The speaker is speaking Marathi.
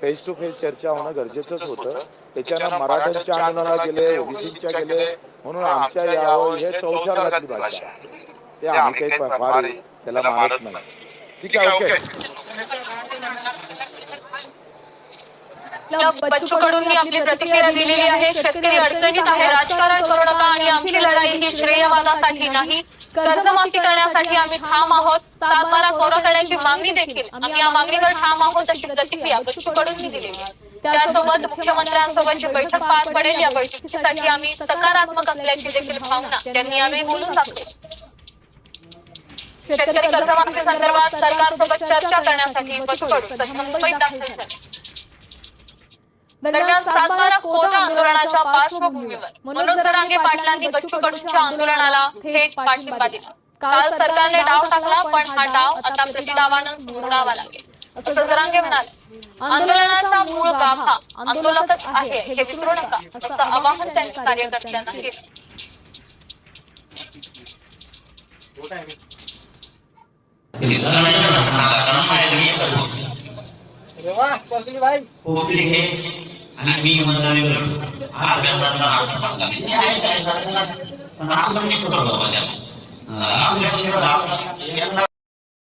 फेस टू फेस चर्चा होणं गरजेचंच होतं. त्याच्यानं मराठ्यांच्या आंदोलनाला गेले ओबीसीच्या गेले. म्हणून आमच्या यावं हे चौथ्या वर्गातली भाषा आहे. ते आम्ही काही फार त्याला मानत नाही. ठीक आहे ओके. बच्चू कडूंनी आपली प्रतिक्रिया दिलेली आहे. शेतकरी अडचणीत आहे. राजकारण करू नका. श्रेयवादासाठी नाही कर्जमाफी करण्यासाठी आम्ही ठाम आहोत. सातबारा कोरा करण्याची मागणी देखील आम्ही या मागणीवर ठाम आहोत अशी प्रतिक्रिया बच्चू कडूंनी दिलेली आहे. त्यासोबत मुख्यमंत्र्यांसोबतची बैठक पार पडेल या बैठकीसाठी आम्ही सकारात्मक असल्याची देखील भावना त्यांनी यावेळी बोलून दाखवली. शेतकरी कर्जमाफी संदर्भात सरकारसोबत चर्चा करण्यासाठी मुंबईत दाखल झाले. दरम्यान सातबारा कोरा आंदोलनाच्या पार्श्वभूमीवर. मनोज जरांगे पाटलांनी बच्चू कडूंच्या आंदोलनाला थेट पाठिंबा दिला. काल सरकारने डाव टाकला पण हा डाव आता प्रतिडावानं मोडावा लागेल असं जरांगे म्हणाले. आंदोलनाचा मूळ गाभा. आंदोलकच आहे हे विसरू नका. असं आवाहन त्यांनी कार्यकर्त्यांना केलं. कोकणी हे आणि मी इमानदारी हा अभ्यासाचा आपण आपण-